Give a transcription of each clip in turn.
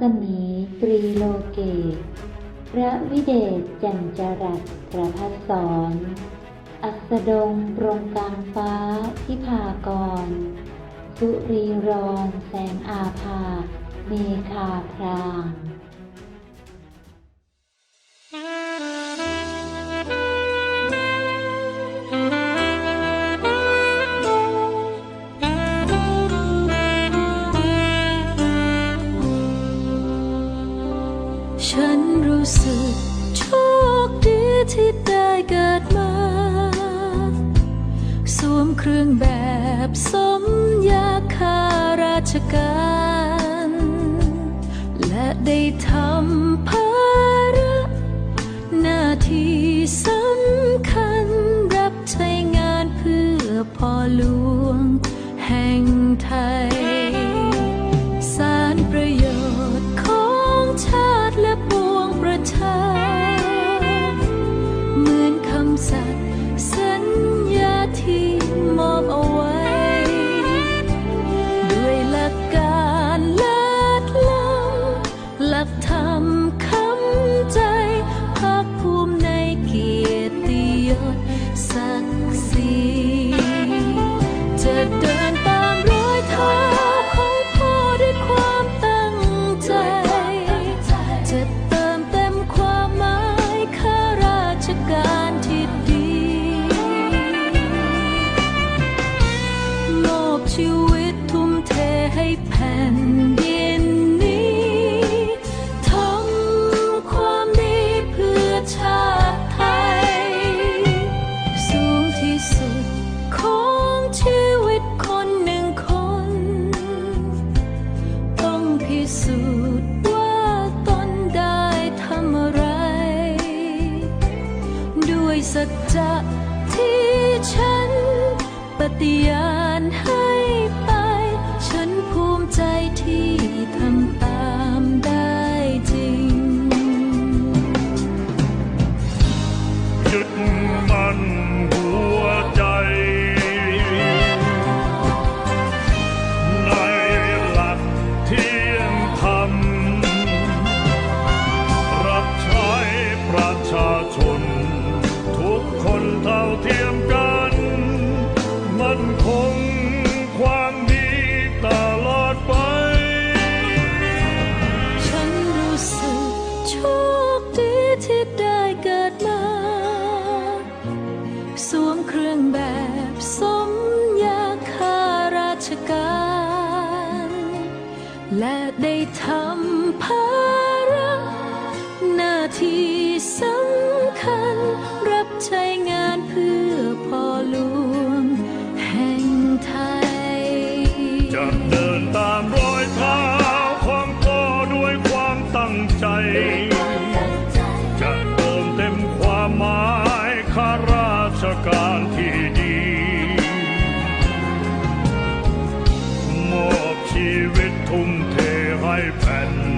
ศมีตรีโลเกต พระวิเดชจันจรัสประพัสสอนอัสดงปรงกลางฟ้าที่พากร สุรีรอนแสงอาภา เมคาพราง สึกโชคดีที่ได้เกิดมา สวมเครื่องแบบสมยาคาราชการ และได้ทำภาระหน้าที่ส ภูมิ ที่สำคัญ รับใช้งานเพื่อพ่อหลวงแห่งไทย จะเดินตามรอยเท้าของพ่อด้วยความตั้งใจ จะเติมเต็มความหมายข้าราชการที่ดี มอบชีวิตทุ่มเทให้แผ่นดิน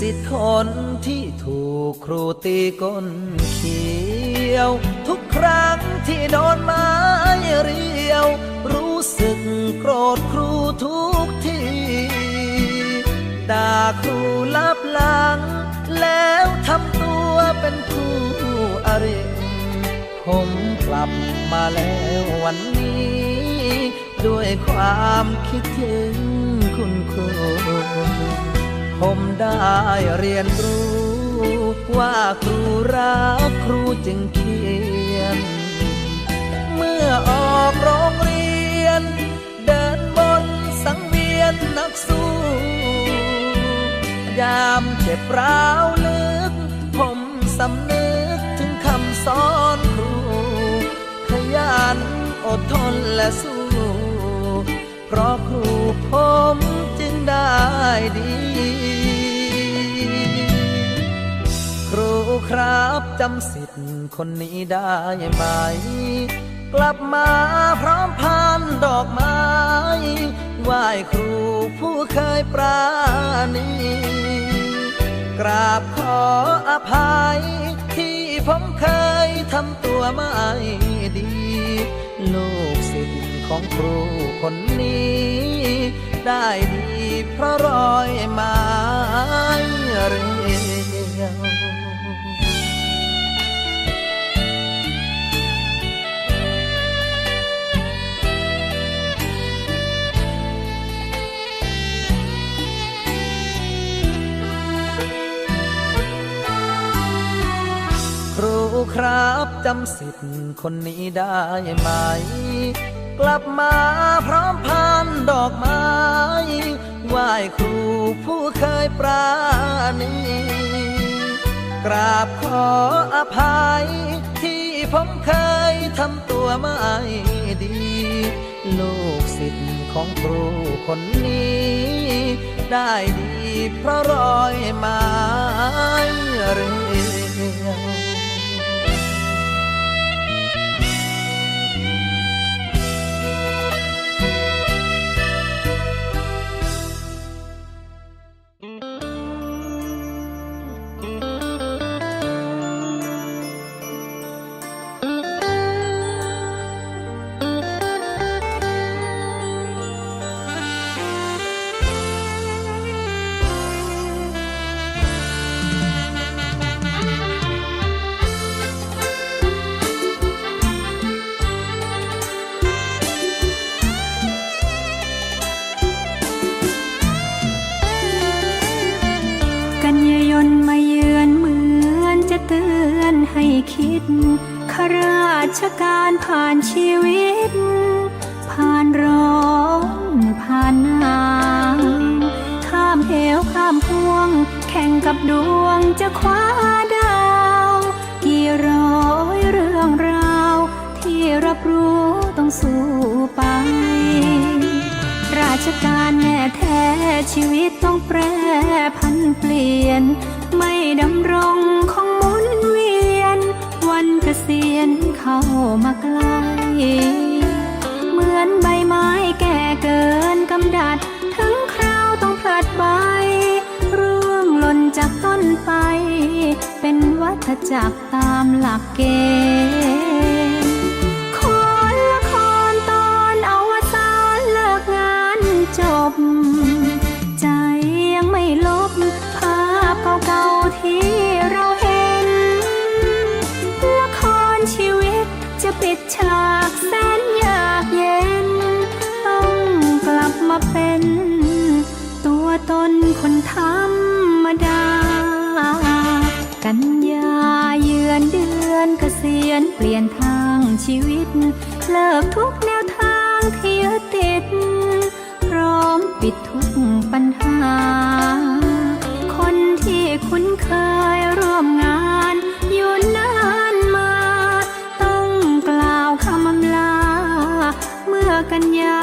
สิทธิ์คนที่ถูกครูตีก้นเขียว ทุกครั้งที่โดนไม้เรียว รู้สึกโกรธครูทุกทีด่าครูลับหลัง แล้วทำตัวเป็นคู่อริผมกลับมาแล้ววันนี้ ด้วยความคิดถึงคุณครู ผมได้เรียนรู้ ว่าครูรักครูจึงเขียน เมื่อออกโรงเรียน เดินบนสังเวียนนักสู้ ยามเจ็บร้าวลึก ผมสำนึกถึงคำสอนครู ขยันอดทนและสู้ เพราะครูผมจึงได้ดี ครูครับจำสิทธิ์คนนี้ได้ไหม กลับมาพร้อมพันดอกไม้ไหว้ครูผู้เคยปราณีกราบขออภัย ที่ผมเคยทำตัวไม่ดี ลูก ของครูคนนี้ ได้ดีเพราะรอยไม้เรียวครูครับจำสิทธิ์คนนี้ได้ไหม กลับมาพร้อมพันดอกไม้ไหว้ครูผู้เคยปราณีกราบขออภัย ที่ผมเคยทำตัวไม่ดี ลูกศิษย์ของครูคนนี้ ได้ดีเพราะรอยไม้เรียว คิดข้าราชการผ่านชีวิต ผ่านร้อนผ่านหนาวข้ามเหวข้ามห่วง แข่งกับดวงจะคว้าดาว กี่ร้อยเรื่องราว ที่รับรู้ต้องสู้ไป ราชการแน่แท้ชีวิตต้องแปรพันเปลี่ยน เข้ามาใกล้ เหมือนใบไม้แก่เกินกำดัด ถึงคราวต้องพลัดใบร่วงหล่นจากต้นไป เป็นวัฏจักรตามหลักเกณฑ์ ษียณเปลี่ยนทางชีวิต เลิกทุกแนวทางที่ยึดติด พร้อมปิดทุกปัญหา คนที่คุ้นเคยร่วมงานอยู่นานมา ต้องกล่าวคำอำลา เมื่อกันยา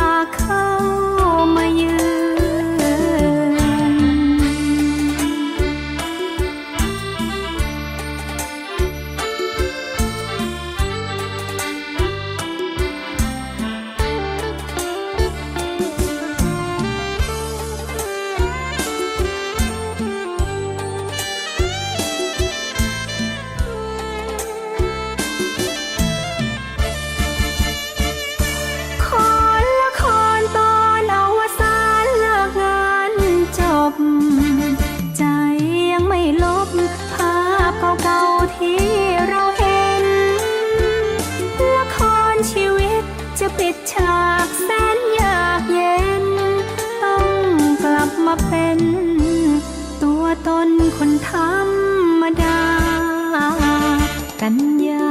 กันยา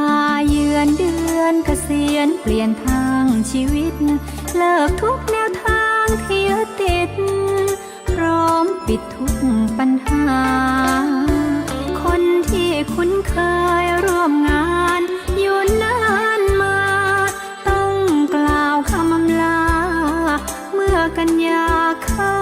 เยือนเดือนเกษียณเปลี่ยนทางชีวิต เลิกทุกแนวทางที่ติด พร้อมปิดทุกปัญหา คนที่คุ้นเคยร่วมงานอยู่นานมา ต้องกล่าวคำอำลา เมื่อกันยาเข้า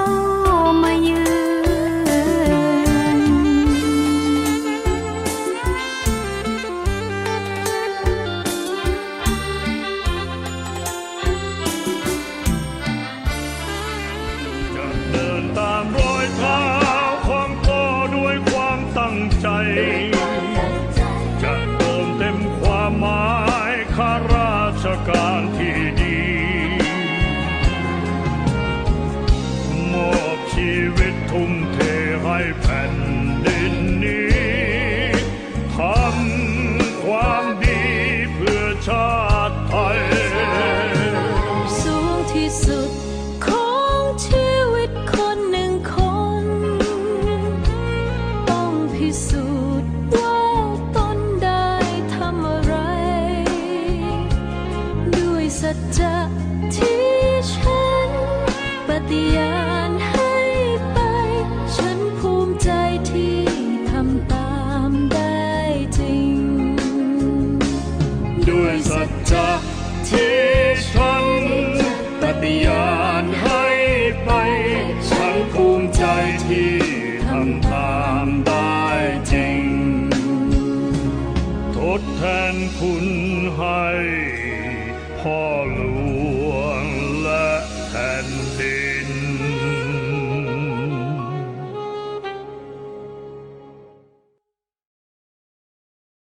light here.